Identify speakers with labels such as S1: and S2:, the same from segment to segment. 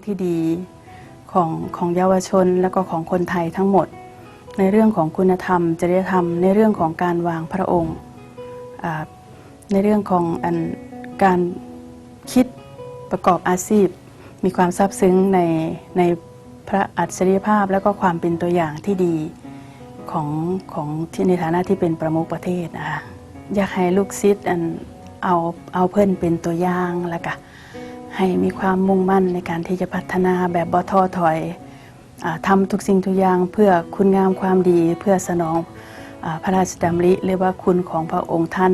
S1: างที่ดีของของเยาวชนและก็ของคนไทยทั้งหมด ในเรื่องของคุณธรรม จริยธรรม ในเรื่องของการวางพระองค์ ในเรื่องของอันการคิดประกอบอาชีพ มีความซาบซึ้งในในพระอัจฉริยภาพและก็ความเป็นตัวอย่างที่ดีของของที่ในฐานะที่เป็นประมุขประเทศนะคะอยากให้ลูกศิษย์อันเอาเอาเพื่อนเป็นตัวอย่างแล้วก็ ให้มีความมุ่งมั่นในการที่จะพัฒนาแบบบ่ท้อถอยอทำทุกสิ่งทุกอย่างเพื่อคุณงามความดีเพื่อสนองอพระราชดำริหรือว่าคุณของพระองค์ท่าน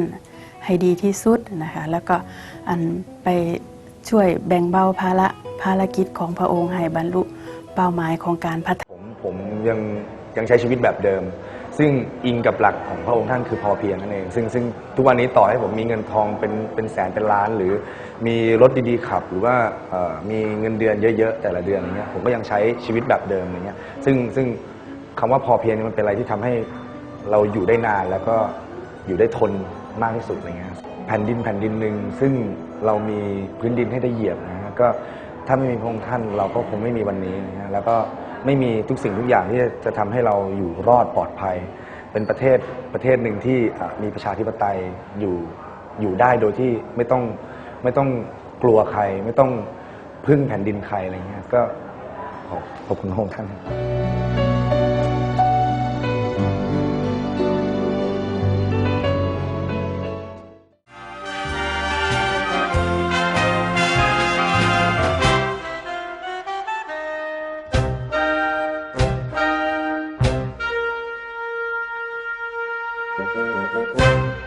S1: ให้ดีที่สุดนะคะแล้วก็อันไปช่วยแบ่งเบาภาระภารกิจของพระองค์ให้บรรลุเป้าหมายของการพัฒนา
S2: ผมผมยังยังใช้ชีวิตแบบเดิมซึ่งอิงกับหลักของพระองค์ท่านคือพอเพียงนั่นเอง ซึ่งซึ่งทุกวันนี้ต่อให้ผมมีเงินทองเป็นเป็นแสนเป็นล้าน หรือมีรถดีๆขับ หรือว่าเอ่อมีเงินเดือนเยอะๆแต่ละเดือนอย่างเงี้ยผมก็ยังใช้ชีวิตแบบเดิมอย่างเงี้ยซึ่งซึ่งคำว่าพอเพียงนี่มันเป็นอะไรที่ทำให้เราอยู่ได้นานแล้วก็อยู่ได้ทนมากที่สุดอะไรเงี้ยแผ่นดินแผ่นดินหนึ่งซึ่งเรามีพื้นดินให้ได้เหยียบนะฮะก็ถ้าไม่มีพระองค์ท่านเราก็คงไม่มีวันนี้นะฮะแล้วก็ ไม่มีทุกสิ่งทุกอย่างที่จะทำให้เราอยู่รอดปลอดภัย เป็นประเทศประเทศหนึ่งที่อะมีประชาธิปไตยอยู่อยู่ได้โดยที่ไม่ต้องไม่ต้องกลัวใคร ไม่ต้องพึ่งแผ่นดินใครอะไรเงี้ยก็ขอบขอบคุณพระองค์ท่านครับ
S3: Thank you.